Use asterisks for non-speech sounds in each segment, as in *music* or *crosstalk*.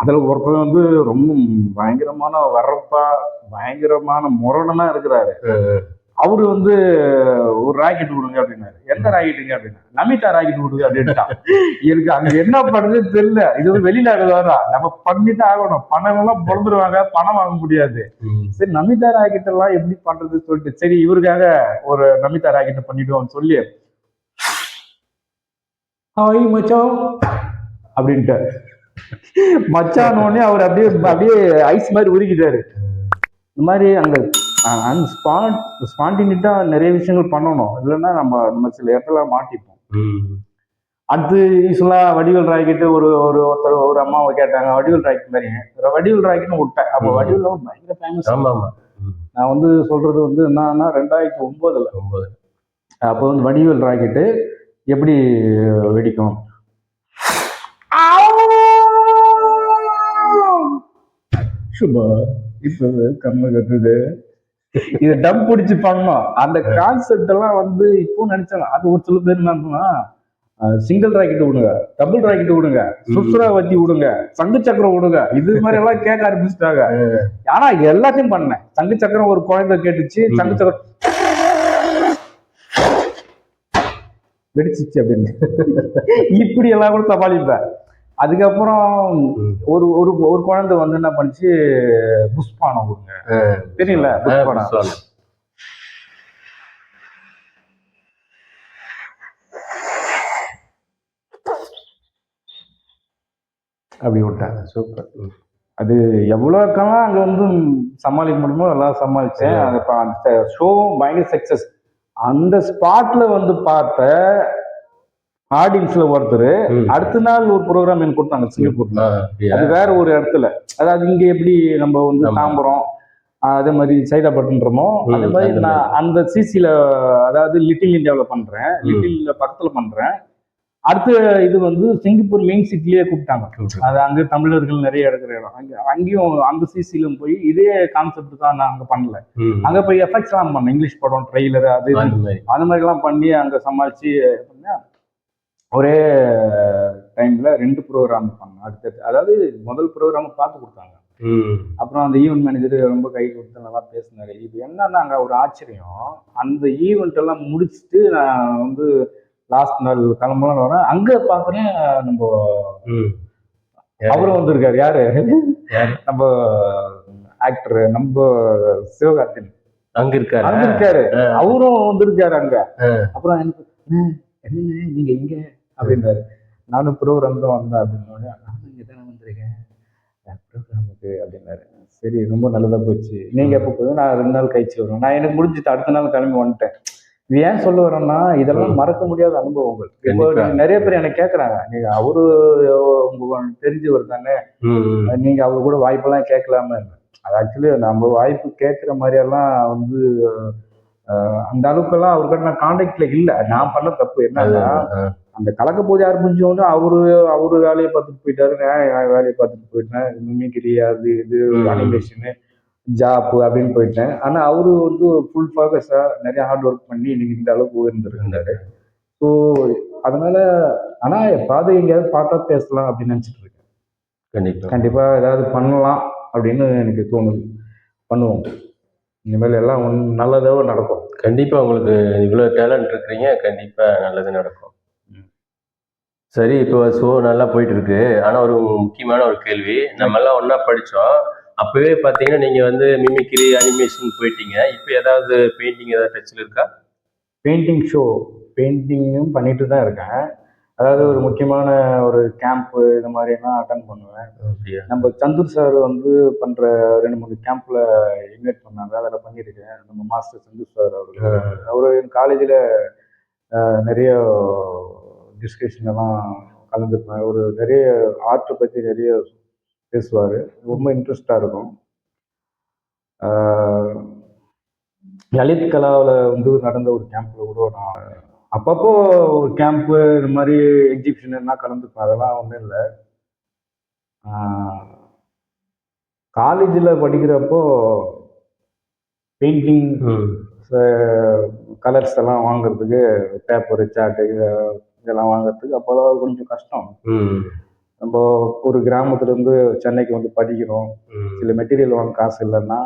அதுல ஒருத்தர் வந்து ரொம்ப பயங்கரமான வரப்பா பயங்கரமான முரடனா இருக்கிறாரு. அவரு வந்து ஒரு ராக்கெட் விடுங்க அப்படின்னாரு. எந்த ராக்கெட்டுங்க? அப்படின்னா நமிதா ராக்கெட் விடுங்க அப்படின்ட்டான் எனக்கு அங்க என்ன பண்றதுன்னு தெரியல. இது வந்து வெளிநாடு தான். நம்ம பண்ணிதான் ஆகணும். பணம் எல்லாம் பிறந்துருவாங்க. பணம் வாங்க முடியாது. சரி நமிதா ராக்கெட் எல்லாம் எப்படி பண்றது சொல்லிட்டு சரி இவருக்காக ஒரு நமிதா ராக்கெட் பண்ணிடுவோம்னு சொல்லி ஹாய் மச்சான் அப்படின்ட்டு மச்சான் உடனே அவர் அப்படியே அப்படியே ஐஸ் மாதிரி உருகிட்டாரு. இந்த மாதிரி அங்க அந்த ஸ்பாட் ஸ்பான்டினிட்டா நிறைய விஷயங்கள் பண்ணணும். இல்லைன்னா நம்ம நம்ம சில இடத்துல மாட்டிப்போம். அடுத்து யூஸ்வலா வடிவேல் ராக்கெட்டு ஒரு ஒரு ஒருத்தர் ஒரு அம்மாவை கேட்டாங்க வடிவேல் ராக்கெட் மாதிரி. வடிவேல் ராக்கெட்னு விட்டேன். அப்போ. வடிவேல் பயங்கர ஃபேமஸ் நான் வந்து சொல்றது வந்து என்னன்னா ரெண்டாயிரத்தி ஒன்பதுல. ஒன்பது அப்போ வந்து வடிவேல் ராக்கெட்டு எப்படி வெடிக்கும்? சுபா இப்ப கம்ம கத்துது இது டம் பிடிச்சு பண்ணோம் அந்த கான்செப்ட் எல்லாம் வந்து இப்போ நினைச்சாங்க. அது ஒரு சில பேர் என்னன்னா சிங்கிள் ராக்கெட் விடுங்க டபுள் ராக்கெட் விடுங்க சுசுரா வத்தி விடுங்க சங்கு சக்கரம் விடுங்க. இது மாதிரி எல்லாம் கேட்க ஆரம்பிச்சிட்டாங்க. ஆனா எல்லாத்தையும் பண்ணேன். சங்கு சக்கரம் ஒரு குழந்தை கேட்டுச்சு. சங்கு சக்கரம் வெடிச்சிச்சு அப்படின்னு. இப்படி எல்லாம் கூட சமாளிப்பேன். அதுக்கப்புறம். ஒரு ஒரு ஒரு குழந்தை வந்து என்ன பண்ணுச்சு? புஷ்பானம் கொடுங்க. தெரியல புஷ்பானம். அப்படி விட்டாங்க. சூப்பர். அது எவ்வளோக்கெல்லாம் அங்கே வந்து சமாளிக்க முடியுமோ எல்லாம் ப- அந்த ஷோவும் பயங்கர சக்சஸ் அந்த ஸ்பாட்ல வந்து பார்த்த ஆடியன்ஸ்ல ஒருத்தர். அடுத்த நாள் ஒரு ப்ரோக்ராம் எனக்கு கொடுத்தாங்க சிங்கப்பூர்ல? அது வேற ஒரு இடத்துல அதாவது இங்க எப்படி நம்ம வந்து. தாம்பரம் அதே மாதிரி சைதாப்பட்டுன்றமோ ம், அதே மாதிரி நான் அந்த சிசில அதாவது லிட்டில் இந்தியாவில் பண்றேன். லிட்டில் பக்கத்துல பண்றேன் அடுத்த இது வந்து சிங்கப்பூர் மெயின் சிட்டிலேயே கூப்பிட்டாங்க. அது அங்க தமிழர்கள் நிறைய இருக்கிற இடம் அங்க அங்கேயும் அந்த சிசிலும் போய் இதே கான்செப்ட் தான் நான் அங்க பண்ணல. அங்க போய் எஃபெக்ட்ஸ் எல்லாம் பண்ணேன் இங்கிலீஷ் படம் ட்ரெய்லர் அது. அந்த மாதிரி. அந்த மாதிரி எல்லாம் பண்ணி அங்க சமாளிச்சு பண்ணேன். ஒரே டைம்ல ரெண்டு ப்ரோக்ராம் பண்ணேன் அடுத்தது அதாவது முதல் ப்ரோக்ராம் பார்த்து கொடுத்தாங்க. அப்புறம் அந்த ஈவெண்ட் மேனேஜர் ரொம்ப கை கொடுத்து நல்லா பேசினாரு. இது என்னன்னா அங்க ஒரு ஆச்சரியம். அந்த ஈவெண்ட் எல்லாம் முடிச்சுட்டு நான் வந்து லாஸ்ட் நாள் கிளம்பலாம் வரேன். அங்க பாக்குறேன் நம்ம. அவரும் வந்திருக்காரு. யாரு? நம்ம ஆக்டர் நம்ம சிவகார்த்தின் அங்க இருக்காரு? அங்க இருக்காரு. அவரும் வந்திருக்காரு அங்க. அப்புறம் எனக்கு "அண்ணே, என்னண்ணே நீங்க இங்க அப்படின்றாரு. நானும் ப்ரோக்ராம் தான் வந்தேன் அப்படின்னு நானும் இங்க தானே வந்திருக்கேன் ப்ரோக்ராமுக்கு அப்படின்னாரு. சரி ரொம்ப நல்லதா போச்சு. நீங்க எப்போ போய் நான் ரெண்டு நாள் கழிச்சு வருவேன். நான் எனக்கு முடிஞ்சுட்டு அடுத்த நாள் கிளம்பி வந்துட்டேன். இது ஏன் சொல்ல வரேன்னா இதெல்லாம் மறக்க முடியாத அனுபவங்கள் இப்போ நிறைய பேர் எனக்கு கேட்கறாங்க நீங்க அவரு உங்க தெரிஞ்சவர் தானே. ம், ம். நீங்க அவர் கூட வாய்ப்பெல்லாம் கேட்கலாம அது ஆக்சுவலி நம்ம வாய்ப்பு கேட்குற மாதிரியெல்லாம் வந்து அந்த அளவுக்கெல்லாம் அவர்கிட்ட நான் கான்டாக்ட்ல இல்லை. நான் பண்ண தப்பு என்னன்னா. அந்த கலக்க பூஜை ஆரம்பிச்சோன்னு அவரு அவரு வேலையை பார்த்துட்டு போயிட்டாரு. நான் வேலையை பார்த்துட்டு போயிட்டேன். மிமிக்ரி அது இது. அனிமேஷனு ஜாப் அப்படின்னு போயிட்டேன். ஆனா அவரு வந்து ஃபுல் ஃபோக்கஸா நிறைய ஹார்ட் ஒர்க் பண்ணி இன்னைக்கு இந்த அளவுக்கு உயர்ந்திருக்காரு. ஸோ அதனால ஆனா பாதை எங்கேயாவது பார்த்தா பேசலாம் அப்படின்னு நினைச்சிட்டு இருக்கேன். கண்டிப்பா. கண்டிப்பா ஏதாவது பண்ணலாம் அப்படின்னு எனக்கு தோணுது. பண்ணுவோம். இனிமேல் எல்லாம் ஒண்ணு நல்லதாக நடக்கும். கண்டிப்பா உங்களுக்கு இவ்வளவு டேலண்ட் இருக்கிறீங்க கண்டிப்பா நல்லது நடக்கும். ம். சரி இப்போ ஷோ நல்லா போயிட்டு இருக்கு ஆனா ஒரு முக்கியமான ஒரு கேள்வி. நம்ம எல்லாம் ஒண்ணா படிச்சோம். அப்பவே பாத்தீங்கன்னா நீங்க வந்து மிமிக்ரி அனிமேஷன் போயிட்டீங்க. இப்போ ஏதாவது பெயிண்டிங் ஏதாவது டச்ல இருக்கா? பெயிண்டிங் ஷோ பெயிண்டிங்கும் பண்ணிட்டு தான் இருக்கேன். அதாவது ஒரு முக்கியமான ஒரு கேம்ப்பு இந்த மாதிரி எல்லாம் அட்டன் பண்ணுவேன். அப்படியா? நம்ம சந்தூர் சார் வந்து பண்ற ரெண்டு மூணு கேம்ப்ல இன்வைட் பண்ணாங்க. அதில் பண்ணியிருக்கேன். நம்ம மாஸ்டர் சந்தூர் சார் அவரு. அவர் என் காலேஜில் நிறைய டிஸ்கஷன் எல்லாம் கலந்துப்பேன். ஒரு நிறைய ஆர்ட்டை பற்றி நிறைய பேசுவார். ரொம்ப இன்ட்ரெஸ்டாக இருக்கும். லலித் கலாவில் வந்து நடந்த ஒரு கேம்ப்ல கூட நான் அப்பப்போ ஒரு கேம்ப்பு இந்த மாதிரி எக்ஸிபிஷன் எல்லாம் கலந்துப்பேன். அதெல்லாம் ஒன்றும் இல்லை. காலேஜில் படிக்கிறப்போ பெயிண்டிங் கலர்ஸ் எல்லாம் வாங்குறதுக்கு பேப்பர் சார்ட்டு இதெல்லாம் வாங்குறதுக்கு அப்போல்லாம் கொஞ்சம் கஷ்டம். நம்ம ஒரு கிராமத்துல இருந்து சென்னைக்கு வந்து படிக்கிறோம். சில மெட்டீரியல் வாங்க காசு இல்லைன்னா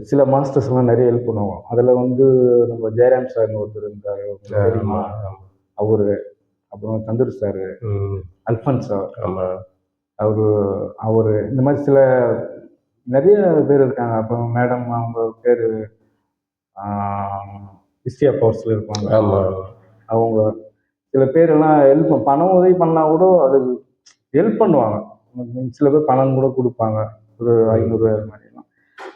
சில மாஸ்டர்ஸ் எல்லாம் நிறைய ஹெல்ப் பண்ணுவோம் அதுல வந்து நம்ம ஜெயராம் சார்னு ஒருத்தர் இருந்தாரு. தெரியுமா. அவரு. அப்புறம் சந்துரு சார் ம். அல்ஃபன்ஸ் சார் அவரு அவரு இந்த மாதிரி சில நிறைய பேர் இருக்காங்க. அப்புறம் மேடம் அவங்க பேர் ஹிஸ்டியா பவர்ஸில் இருப்பாங்க. அவங்க சில பேரெல்லாம் ஹெல்ப் பணம் உதவி பண்ணா கூட அது ஹெல்ப் பண்ணுவாங்க. சில பேர் பணம் கூட கொடுப்பாங்க. ஒரு ஐநூறுரூவா மாதிரிலாம்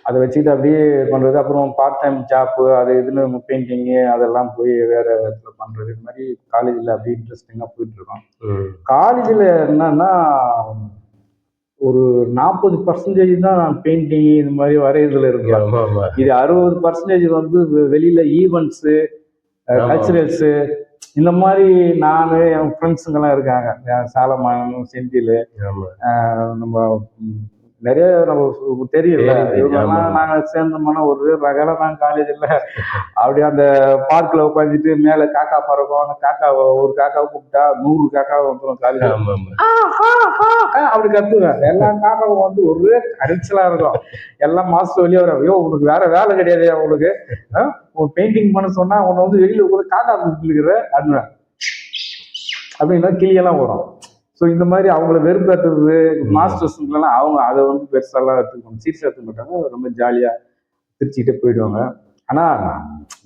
அதை வச்சுக்கிட்டு அப்படியே பண்ணுறது அப்புறம் பார்ட் டைம் ஜாப்பு அது இதுன்னு பெயிண்டிங்கு அதெல்லாம் போய் வேற இடத்துல பண்ணுறது இது மாதிரி காலேஜில் அப்படியே இன்ட்ரெஸ்டிங்காக போயிட்டு இருக்கோம். ம். காலேஜில் என்னன்னா ஒரு நாற்பது பர்சன்டேஜ் தான் நான் பெயிண்டிங் இது மாதிரி ஆமா ஆமா. இது அறுபது பர்சன்டேஜ் வந்து வெளியில ஈவெண்ட்ஸு. கல்ச்சுரல்ஸு இந்த மாதிரி நான் என் ஃப்ரெண்ட்ஸுங்கெல்லாம் இருக்காங்க. என் சாலமான் செந்தில் நம்ம நிறைய நம்ம தெரியல. நாங்கள் சேர்ந்தோம்னா ஒரு ரகலை தான் காலேஜில் அப்படியே அந்த பார்க்கில் உட்காந்துட்டு மேலே காக்கா பறக்கும். அந்த காக்காவை ஒரு காக்காவை கூப்பிட்டா நூறு காக்காவை வந்துடும் காலேஜில் ஆமா ஆமா. ஆ, ஆ, ஆ, ஆ, அப்படி கத்துவேன். எல்லா காக்காவும் வந்து ஒரே அரிச்சலா இருக்கும். எல்லாம் மாஸ்டர் வெளியே வர ஐயோ உனக்கு வேற வேலை கிடையாது உனக்கு ஆ, உன் பெயிண்டிங் பண்ண சொன்னா உன்னை வந்து வெளியில உட்காந்து காக்கா கூப்பிட்டுருக்குற அப்படின்னா அப்படின்னா கிளியெல்லாம் வரும் ஸோ இந்த மாதிரி அவங்கள வெறுப்பேற்றுறது மாஸ்டர்ஸ்லாம் அவங்க அதை வந்து பெருசாலாம் எடுத்துக்கணும் சீரியஸாக எடுத்துக்க மாட்டாங்க ரொம்ப ஜாலியாக சிரிச்சுக்கிட்டே போயிடுவாங்க. ஆனால்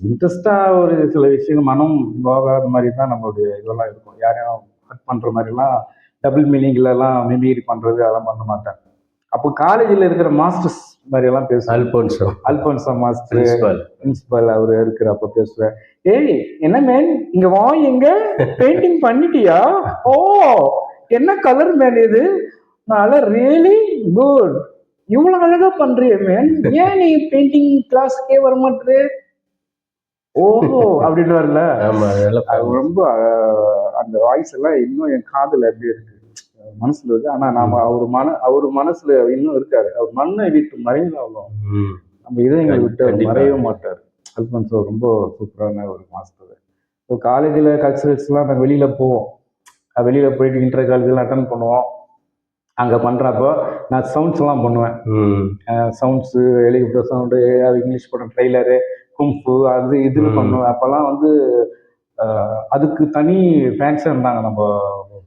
இன்ட்ரெஸ்டாக ஒரு சில விஷயங்கள் மனம் நோகாத மாதிரி தான் நம்மளுடைய இதெல்லாம் இருக்கும். யாரையும் ஹர்ட் பண்ணுற மாதிரிலாம் டபுள் மீனிங்லலாம் மிமிகிரி பண்ணுறது அதெல்லாம் பண்ண மாட்டேன் அப்போ காலேஜில் இருக்கிற மாஸ்டர்ஸ் மாதிரியெல்லாம் பேசுவேன் அல்போன்சோ. அல்போன்சா மாஸ்டர் பிரின்சிபல் அவர் இருக்கிறப்ப பேசுவேன். ஏய் என்ன மேன் இங்க வா எங்க? *laughs* பெயிண்டிங் பண்ணிட்டியா? ஓ என்ன கலர் மேன் இது நல்லா ரியலி குட் இவ்வளவு அழகா பண்றிய மேன் ஏன் நீ பெயிண்டிங் கிளாஸ்க்கே வர மாட்டே ஓஹோ அப்படின்னு வரல ரொம்ப அந்த வாய்ஸ் எல்லாம் இன்னும் என் காதுல அப்படியே இருக்கு? மனசுல இருக்கு. ஆனா நாம அவர் மன அவர் மனசுல இன்னும் இருக்காரு. அவர் மண்ணை விட்டு மறைந்தாலும் ம். நம்ம இதயங்களை விட்டு. மறையவே மாட்டார். அல்பன்சோ ரொம்ப சூப்பரான ஒரு மாஸ்டர் ஸோ காலேஜில் கல்ச்சரல்ஸ்லாம் நாங்கள் வெளியில் போவோம். வெளியில போயிட்டு இன்டர் காலேஜ்லாம் அட்டன் பண்ணுவோம். அங்கே பண்ணுறப்போ நான் சவுண்ட்ஸ் எல்லாம் பண்ணுவேன். சவுண்ட்ஸு ஹெலிகாப்டர் சவுண்டு இங்கிலீஷ் படம் ட்ரெய்லரு கும்ஃபு அது இதுன்னு. பண்ணுவேன். அப்போல்லாம் வந்து அதுக்கு தனி ஃபேன்ஸ் இருந்தாங்க நம்ம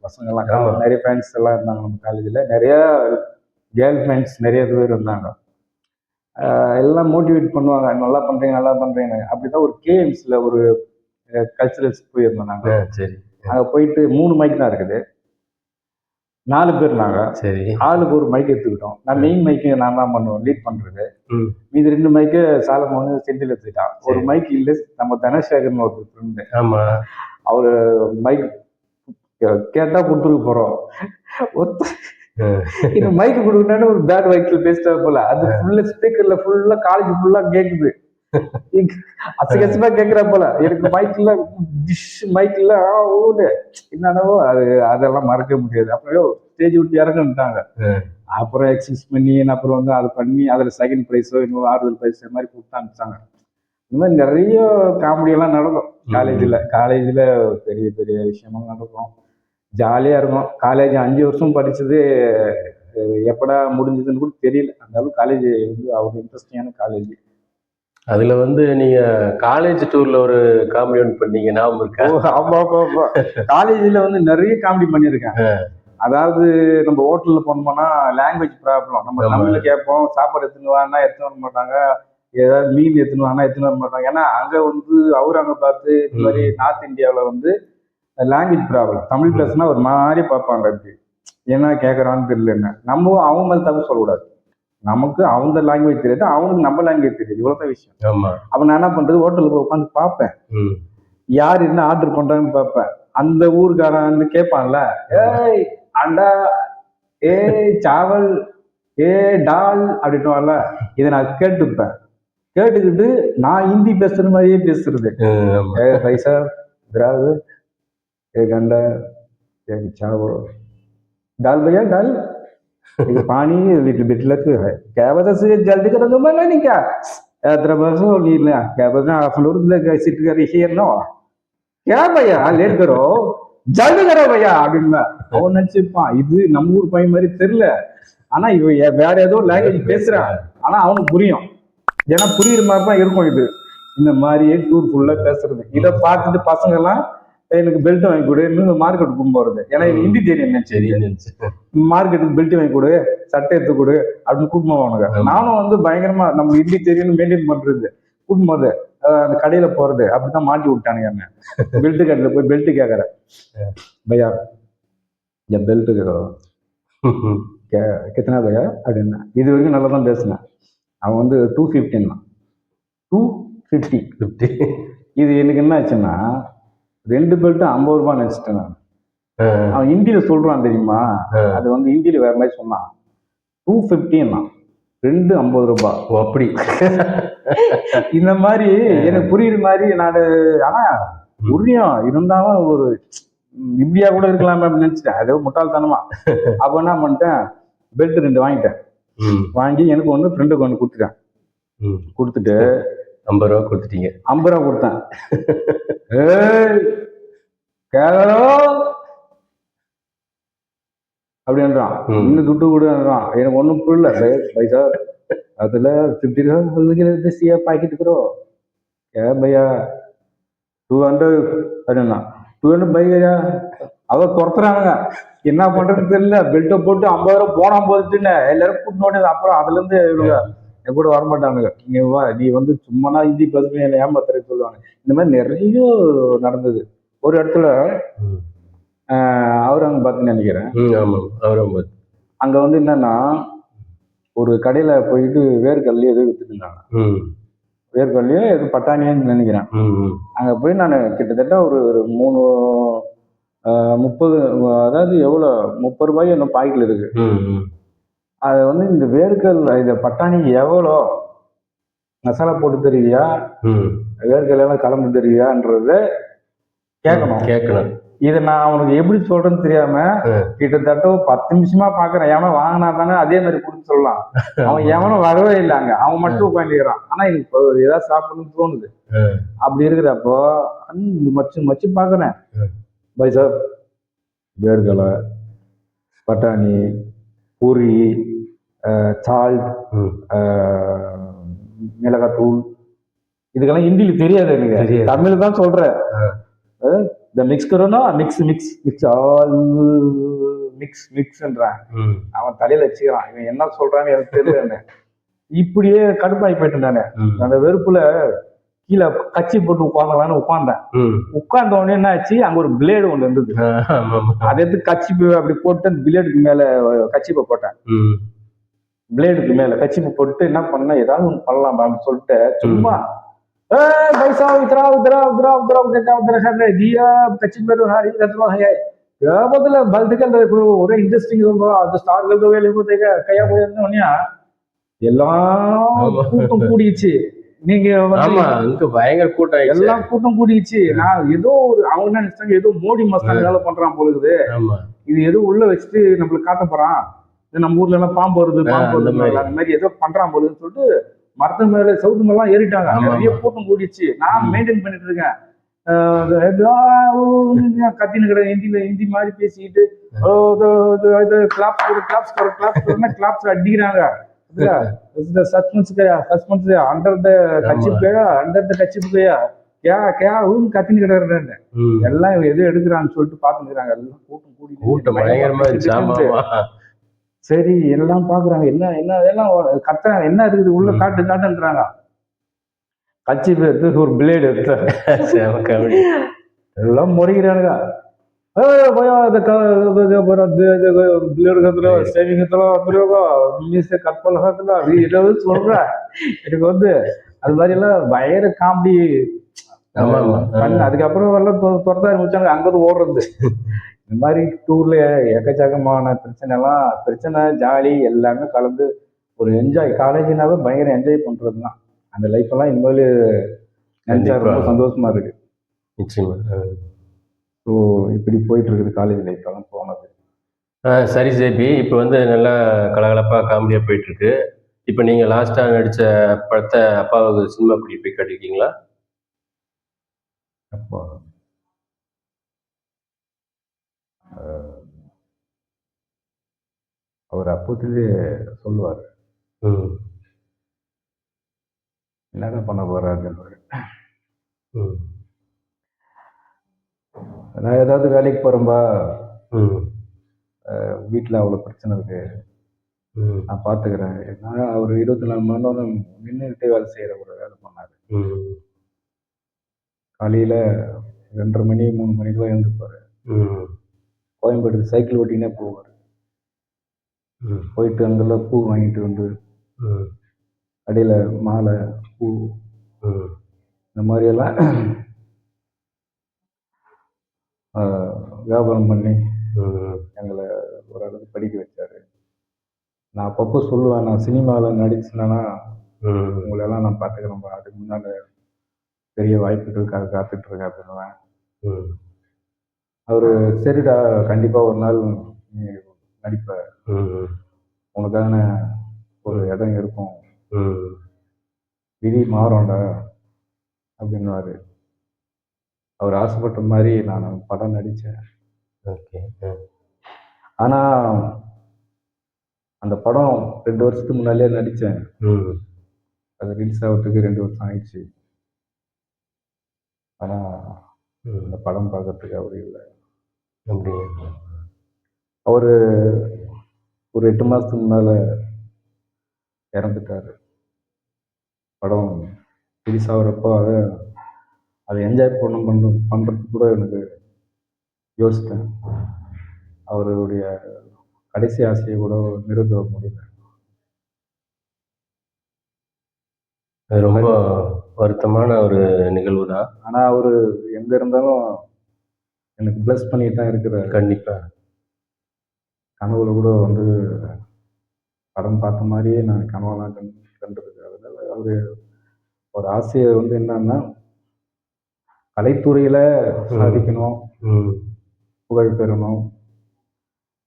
பசங்கள்லாம். நிறைய ஃபேன்ஸ் எல்லாம் இருந்தாங்க நம்ம காலேஜில் நிறைய கேர்ள் ஃப்ரெண்ட்ஸ் நிறைய பேர் இருந்தாங்க. எல்லாம் மோட்டிவேட் பண்ணுவாங்க. நல்லா பண்ணுறீங்க நல்லா பண்ணுறீங்க அப்படிதான் ஒரு கேம்ஸில் ஒரு கல்ச்சுரல்ஸ் போயிருந்தோம் நாங்கள் சரி. அங்கே போயிட்டு மூணு மைக் தான் இருக்குது. நாலு பேர் நாங்கள் சரி. ஆளுக்கு ஒரு மைக் எடுத்துக்கிட்டோம். நான் மெயின் மைக்கு நான் தான் பண்ணுவேன் லீட் பண்றது. ம். மீதி ரெண்டு மைக்கு சாலமோனு செந்தில் எடுத்துக்கிட்டான். ஒரு. மைக் இல்லை நம்ம தனசேகர்னு ஒரு ஃப்ரெண்டு ஆமா. அவரு மைக் கேட்டா கொடுத்துருக்க போறோம். ஒருத்த ம். இந்த மைக் கொடுக்கணும்னு ஒரு பேட் மைக்ல பேசிட்டா போல. அது ஃபுல்லா ஸ்பீக்கர்ல ஃபுல்லா காலேஜ் ஃபுல்லா கேக்குது. அசகசமா கேக்குறா போல எனக்கு மைக்ல டிஷ் மைக்ல ஓடு என்னன்னவோ அது அதெல்லாம் மறக்க முடியாது. அப்புறம் ஸ்டேஜ் விட்டு இறங்கிட்டாங்க. அப்புறம் எக்ஸசைஸ் பண்ணி அப்புறம் வந்து அதை பண்ணி அதில் செகண்ட் ப்ரைஸோ இன்னும் ஆறுதல் ப்ரைஸ் மாதிரி கொடுத்து அனுப்பிச்சாங்க. இந்த மாதிரி நிறைய காமெடியெல்லாம் நடக்கும். காலேஜில் காலேஜில் பெரிய பெரிய விஷயமெல்லாம் நடக்கும். ஜாலியாக இருக்கும். காலேஜ் அஞ்சு வருஷம் படித்தது எப்படா முடிஞ்சதுன்னு கூட தெரியல. அந்த அளவுக்கு காலேஜ் வந்து அவ்வளோ இன்ட்ரெஸ்டிங்கான காலேஜ் அதுல வந்து நீங்க காலேஜ் டூர்ல ஒரு காமெடி ஒன்று பண்ணீங்க ஞாபகம் இருக்கா? ஆமா ஆமா ஆமா. காலேஜில் வந்து நிறைய காமெடி பண்ணியிருக்கேன். அதாவது நம்ம ஹோட்டலில் போனோம்னா லாங்குவேஜ் ப்ராப்ளம் நம்ம. தமிழ்ல கேட்போம் சாப்பாடு எடுத்துன்னு வானா எடுத்துன்னு வர மாட்டாங்க. ஏதாவது மீன் எடுத்துன்னு வானா எடுத்துன்னு வர மாட்டாங்க. ஏன்னா அங்க வந்து அவர் அங்க பார்த்து இந்த மாதிரி நார்த் இந்தியாவில் வந்து லாங்குவேஜ் ப்ராப்ளம் தமிழ் பேசுனா ஒரு மாதிரி பார்ப்பாங்க இப்படி என்ன கேட்குறான்னு தெரியலன்னு. நம்ம அவங்க மேல தப்பு சொல்லக்கூடாது. நமக்கு அவங்க லாங்குவேஜ் தெரியாது அவங்களுக்கு நம்ம லாங்குவேஜ் தெரியாது. இவ்வளோதான் விஷயம். அப்போ நான் என்ன பண்றது? ஹோட்டலுக்கு உட்காந்து பார்ப்பேன். யார் என்ன ஆர்டர் பண்ணுறாங்கன்னு பார்ப்பேன். அந்த ஊருக்காரன் வந்து கேட்பான்ல ஏய் அண்டா ஏ சாவல் ஏ டால் அப்படின்னுவான்ல. இதை நான் கேட்டுப்பேன். கேட்டுக்கிட்டு நான் ஹிந்தி பேசுற மாதிரியே பேசுறது. ஏ பைசா திராவு ஏ கண்டா ஏ சாவல். டால் பையா? டால். पानी लिटिल बिट लग है क्या बता से जल्दी करो तो मैं नहीं क्या तेरा बस हो ली ना क्या बता हाफ एन आवर लग सिट कर हियर नो क्या भैया लेट करो ஜல்லுகர பையா அப்படின்னா அவன் நினைச்சிருப்பான் இது நம்ம ஊர் பையன் மாதிரி தெரியல ஆனா இவன் ஏ- வேற ஏதோ லாங்குவேஜ் பேசுறான் ஆனா அவனுக்கு புரியும் ஏன்னா புரியுற மாதிரி தான் இருக்கும் இது இந்த மாதிரியே டூர் ஃபுல்லா பேசுறது இதை பார்த்துட்டு பசங்க எல்லாம் எனக்கு பெல்ட் வாங்கி கொடு. இன்னும் மார்க்கெட் கொண்டு போறது. ஏன்னா ஹிந்தி தெரியும் சரி. மார்க்கெட்டுக்கு பெல்ட் வாங்கி கொடு சட்டை எடுத்து கொடு அப்படின்னு கூட்டிட்டு போவானுங்க. நானும் வந்து பயங்கரமா நம்ம ஹிந்தி தெரியும்னு மெயின்டைன் பண்றது. கூட்டிட்டு போறது. அந்த கடையில போறது. அப்படிதான் மாட்டி விட்டானுங்க என்ன. பெல்ட் கடையில போய் பெல்ட் கேக்குறேன். பையா என் பெல்ட் கித்தனா பையா அப்படின்னா. இது வரைக்கும் நல்லா தான் பேசினேன். அவன் வந்து டூ ஃபிஃப்டின்னா டூ ஃபிஃப்டி 50. இது எனக்கு என்ன ஆச்சுன்னா ரெண்டு பெல்ட்டும் ஐம்பது ரூபாய் நினைச்சிட்டேன் நான். அவன் ஹிந்தியில சொல்றான் தெரியுமா. அது வந்து ஹிந்தியில வேற மாதிரி சொன்னான். டூ ஃபிஃப்டின்னா ரெண்டு ஐம்பது ரூபாய். ஓ, அப்படி. *laughs* இந்த மாதிரி எனக்கு புரியுற மாதிரி நான் ஆனா புரியும் இருந்தாலும் ஒரு இப்படியா கூட இருக்கலாமே அப்படின்னு நினைச்சிட்டேன். அதோ முட்டாள்தனமா. *laughs* அப்ப என்ன பண்ணிட்டேன்? பெல்ட் ரெண்டு வாங்கிட்டேன். வாங்கி எனக்கு ஒன்று ஃப்ரெண்டுக்கு ஒன்று கொடுத்துட்டேன். ம். கொடுத்துட்டு ஐம்பது ரூபா கொடுத்துட்டீங்க. ஐம்பது ரூபா கொடுத்தேன். ஏய் கேளோ அப்படின்றான். இன்னும் துட்டு கொடுன்றான் எனக்கு ஒன்றும் புரியல. பைசா அதுல ஃபிஃப்டி ரூபா பாக்கெட் இருக்கிறோ ஏ பையா. டூ ஹண்ட்ரட் அப்படின்னா டூ ஹண்ட்ரட் பையா. அவ துரத்துறானுங்க. என்ன பண்றதுன்னு தெரியல. பெல்ட்டை போட்டு ஐம்பது ரூபா போனா போதுன்னு எல்லாரும் கூட்டினோட அப்புறம் அதுல இருந்து இவங்க என் கூட வரமாட்டானுங்க. நீ வா நீ வந்து சும்மானா ஹிந்தி பேசுறேன் என்னை ஏமாத்துற சொல்லுவாங்க. இந்த மாதிரி நிறைய நடந்தது. ஒரு இடத்துல அவுரங்காபாத்னு நினைக்கிறேன். ஆமாம். அங்க வந்து என்னன்னா ஒரு கடையில போயிட்டு வேர்க்கல்லையே எதுவும் வித்துட்டு இருந்தாங்க. வேர்க்கல்லையோ எது பட்டாணியான்னு நினைக்கிறேன். அங்க போய் நான் கிட்டத்தட்ட ஒரு ஒரு மூணு முப்பது அதாவது எவ்வளோ முப்பது ரூபாய் என்ன பாக்கெட்ல இருக்கு. அது வந்து இந்த வேர்க்கல் இது பட்டாணி எவ்வளோ? மசாலா போட்டு தருவியா? வேர்க்கல் எல்லாம் கலந்து தருவியான்றத கேட்கணும். கேட்கணும். இதை நான் அவனுக்கு எப்படி சொல்றேன்னு தெரியாம. கிட்டத்தட்ட பத்து நிமிஷமா பாக்குறேன் எவனோ வாங்கினா தானே அதே மாதிரி கொடுத்து சொல்லலாம். அவன் எவனும் வரவே இல்லை அங்க. அவன் மட்டும் உட்காந்துக்கிறான் ஆனா எனக்கு ஏதாவது சாப்பிடணும்னு தோணுது. அப்படி இருக்கிறப்போ மச்சு மச்சு பாக்குறேன். பை சார் வேர்க்கலை பட்டாணி பூரி சால்ட் ம். மிளகாத்தூள் இதுக்கெல்லாம் ஹிந்தியில தெரியாது எனக்கு. தமிழ் தான் சொல்றேன் இந்த mix corona mix mix mix all mix மிக்ஸ்ன்றான். அவன் தலையில வச்சுக்கிறான் இவன் என்ன சொல்றான்னு எனக்கு தெரியல இப்படியே கடுப்பாகி போயிட்டேன் நானு. அந்த வெறுப்புல கீழே கட்சி போட்டு உட்காந்துலான்னு உட்காந்தேன் உட்கார்ந்த உடனே என்ன ஆச்சு அங்க ஒரு பிளேடு ஒன்று இருந்தது. அதை எடுத்து கச்சி அப்படி போட்டு பிளேடுக்கு மேல கச்சிப்பை போட்டேன். பிளேடுக்கு மேல கட்சி போட்டு என்ன பண்ண ஏதாவது ஒண்ணு பண்ணலாம் அப்படின்னு சொல்லிட்டு சும்மா பைசா உத்ரா உத்தரா உத்தரா உத்தரா உத்தரா உத்தரா ஜியா கச்சி மேல ஒரு ஹாரி கத்துவாங்க. ஏபத்துல பல்துக்கு அந்த ஒரே இன்ட்ரெஸ்டிங் இருக்கும் அந்த ஸ்டார்கள் கையா போயிருந்தோன்னே எல்லாம் கூட்டம் கூடிச்சு நீங்க ஆமா அங்க பயங்கர கூட்டம் எல்லாம் கூட்டம் கூடிடுச்சு. நான் ஏதோ ஒரு அவங்க என்ன நினைச்சாங்க ஏதோ மோடி மஸ்தான் வேலை பண்றான் போல இருக்குது. ஆமா. இது ஏதோ உள்ள வச்சுட்டு நம்மளுக்கு காட்ட போறான். இது நம்ம ஊர்ல எல்லாம் பாம்பு வருது பாம்பு வருது மாதிரி. அந்த மாதிரி ஏதோ பண்றான் போலுன்னு சொல்லிட்டு மரத்து மேல சவுத்து மேலாம் ஏறிட்டாங்க. நிறைய. கூட்டம் கூடிச்சு நான். மெயின்டைன் பண்ணிட்டு இருக்கேன். கத்தின்னு கிட ஹிந்தில ஹிந்தி மாதிரி பேசிக்கிட்டு கிளாப்ஸ் கிளாப்ஸ் கிளாப்ஸ் அடிக்கிறாங்க. సస్పెన్స్ కయా సస్పెన్స్ అండర్ ద కచ్చిప్ కయా అండర్ ద கே கே ஊன்னு கத்தின்னு கிடக்குறாங்க எல்லாம் எதுவும் எடுக்கிறான்னு சொல்லிட்டு பாத்துக்கிறாங்க எல்லாம் கூட்டம் சரி எல்லாம் பாக்குறாங்க என்ன என்ன எல்லாம் கத்த என்ன இருக்குது? உள்ள காட்டு காட்டுன்றாங்க. கச்சி எடுத்து ஒரு பிளேடு எடுத்து. *laughs* எல்லாம் முறைகிறானுங்க வந்துருவோம் மீச கப்பல் கத்துல அது ஏதாவது சொல்றேன் எனக்கு வந்து அது மாதிரி எல்லாம் பயங்கர காமெடி அதுக்கப்புறம் எல்லாம் துரத்த ஆரம்பிச்சாங்க அங்கிருந்து ஓடுறது இந்த மாதிரி டூர்ல எக்கச்சக்கமான பிரச்சனை எல்லாம் பிரச்சனை ஜாலி எல்லாமே கலந்து ஒரு என்ஜாய் காலேஜ்னாவே பயங்கர என்ஜாய் பண்றது தான் அந்த லைஃப் எல்லாம் இனிமேல் நினைச்சா ரொம்ப. சந்தோஷமா இருக்கு நிச்சயமா. ஸோ இப்படி போயிட்டு போயிட்டுருக்குது காலேஜ் லைஃப்லாம் போனது. சரி ஜேபி இப்போ வந்து நல்லா கலகலப்பாக காமெடியாக போயிட்டுருக்கு. இப்போ நீங்கள் லாஸ்ட்டாக நடித்த படத்தை அப்பாவுக்கு சினிமா கூட்டி போய் கட்டிருக்கீங்களா அப்பா. அவர் அப்போத்திலே சொல்லுவார். என்னங்க பண்ண போகிறாருன்னு நான் ஏதாவது வேலைக்கு போகிறேன்பா வீட்டில் அவ்வளோ பிரச்சனை இருக்கு. நான் பார்த்துக்கிறேன் நான் அவர் இருபத்தி நாலு மணி நேரம் நின்றுக்கிட்டே வேலை செய்கிற ஒரு வேலை பண்ணார். காலையில் ரெண்டரை மணி மூணு மணிக்கெல்லாம் எழுந்துப்பார் கோயம்பேடு சைக்கிள் ஓட்டினே போவார். போயிட்டு அங்கெல்லாம் பூ வாங்கிட்டு வந்து அடியில் மாலை பூ. இந்த மாதிரியெல்லாம் வியாபாரம் பண்ணி எங்களை ஓரளவுக்கு படிக்க வச்சாரு. நான் அப்பப்போ சொல்லுவேன் நான் சினிமாவில் நடிச்சேன்னா ம் உங்களெல்லாம் நான் பார்த்துக்கிறேன்ப்பா அதுக்கு முன்னால் பெரிய வாய்ப்புகளுக்காக காத்துட்ருக்கேன் அப்படின்னுவேன். அவர் சரிடா கண்டிப்பாக ஒரு நாள் நீ நடிப்ப. உனக்கான ஒரு இடம் இருக்கும். விதி மாறும்டா அப்படின்னுவாரு. அவர் ஆசைப்பட்ட மாதிரி நான் படம் நடித்தேன். ஓகே ஆனால் அந்த படம் ரெண்டு வருஷத்துக்கு முன்னாலே நடித்தேன். அது ரிலீஸ் ஆகிறதுக்கு ரெண்டு வருஷம் ஆயிடுச்சு. ஆனால் அந்த படம் பார்க்கறதுக்கு அவர் இல்லை. அப்படியா? அவர் ஒரு எட்டு மாதத்துக்கு முன்னால் இறந்துட்டார். படம் ரிலீஸ் ஆகிறப்போ அதை அதை என்ஜாய் பண்ண பண்ண பண்ணுறதுக்கு கூட எனக்கு யோசித்தேன். அவருடைய கடைசி ஆசையை கூட நிறைவேற்ற முடியல. அது ரொம்ப வருத்தமான ஒரு நிகழ்வு தான். ஆனால் அவர் எங்கே இருந்தாலும் எனக்கு ப்ளஸ் பண்ணிட்டு தான் இருக்கிறார். கண்டிப்பா. கனவுல கூட வந்து படம் பார்த்த மாதிரியே நான் கனவெல்லாம் கண் கண்டிருக்கேன். அதனால அவர் ஒரு ஆசையை வந்து என்னன்னா கலைத்துறையில் சாதிக்கணும் புகழ் பெறணும்.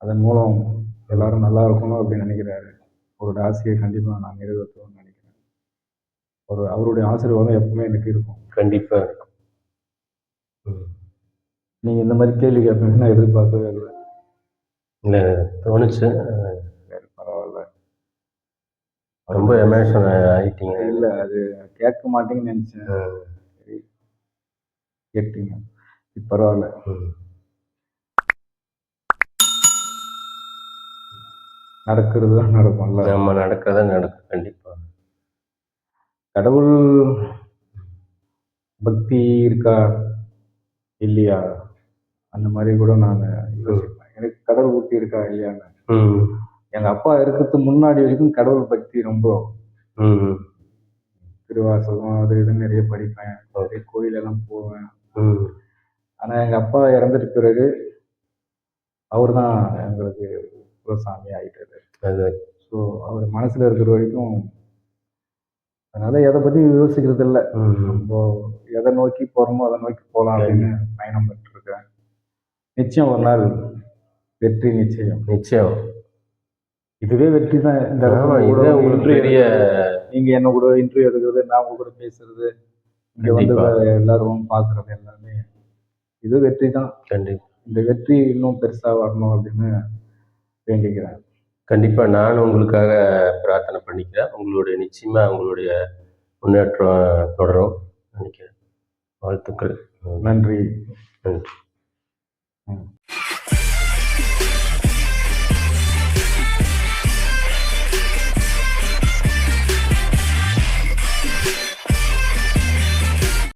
அதன் மூலம் எல்லாரும் நல்லா இருக்கணும் அப்படின்னு நினைக்கிறாரு. அவரோட ஆசையை கண்டிப்பாக நான் நிறைவேற்றணும்னு நினைக்கிறேன். ஒரு அவருடைய ஆசீர்வாதம் எப்பவுமே எனக்கு இருக்கும். கண்டிப்பா இருக்கும். நீங்கள் இந்த மாதிரி கேள்வி கேட்பீங்கன்னு நான் எதிர்பார்க்கவே இல்லை. இல்லை தோணுச்சு. பரவாயில்ல. ரொம்ப எமோஷன் ஆயிட்டீங்க. இல்லை அது கேட்க மாட்டீங்கன்னு நினச்சேன். கேட்டீங்க. பரவாயில்ல. நடக்கிறது தான் நடக்கும்ல. நம்ம நடக்கிறதா நடக்கும் கண்டிப்பா. கடவுள் பக்தி இருக்கா? இல்லையா? அந்த மாதிரி கூட நான் யோசிப்பேன். எனக்கு கடவுள் பக்தி இருக்கா? இல்லையான்னு. எங்க அப்பா இருக்கிறதுக்கு முன்னாடி வரைக்கும் கடவுள் பக்தி ரொம்ப திருவாசகம் அது இதுன்னு நிறைய படிப்பேன். கோயிலெல்லாம் போவேன். ம் ஆனா எங்க அப்பா இறந்துட்ட பிறகு அவர் தான் எங்களுக்கு குலசாமி ஆயிட்டாரு. அது ஸோ அவர் மனசுல இருக்கிற வரைக்கும் அதனால எதை பத்தி யோசிக்கிறது இல்லை நம்ம எதை நோக்கி போறோமோ அதை நோக்கி போகலாம் அப்படின்னு பயணம் பண்ணிட்டு இருக்கேன் நிச்சயம் ஒரு நாள் வெற்றி நிச்சயம். நிச்சயம். இதுவே வெற்றி தான். இந்த உங்களுக்கு பெரிய நீங்க என்ன கூட இன்டர்வியூ எடுக்கிறது நான் உங்க கூட பேசுறது இங்க வந்து. எல்லாரும் பாக்குறது எல்லாமே இது வெற்றி தான். கண்டிப்பா. இந்த வெற்றி இன்னும் பெருசா வரணும் அப்படின்னு வேண்டிக்கிறேன். கண்டிப்பா நான் உங்களுக்காக பிரார்த்தனை பண்ணிக்கிறேன். உங்களுடைய நிச்சயமா உங்களுடைய முன்னேற்றம் தொடரும் நினைக்கிறேன். வாழ்த்துக்கள். நன்றி. நன்றி.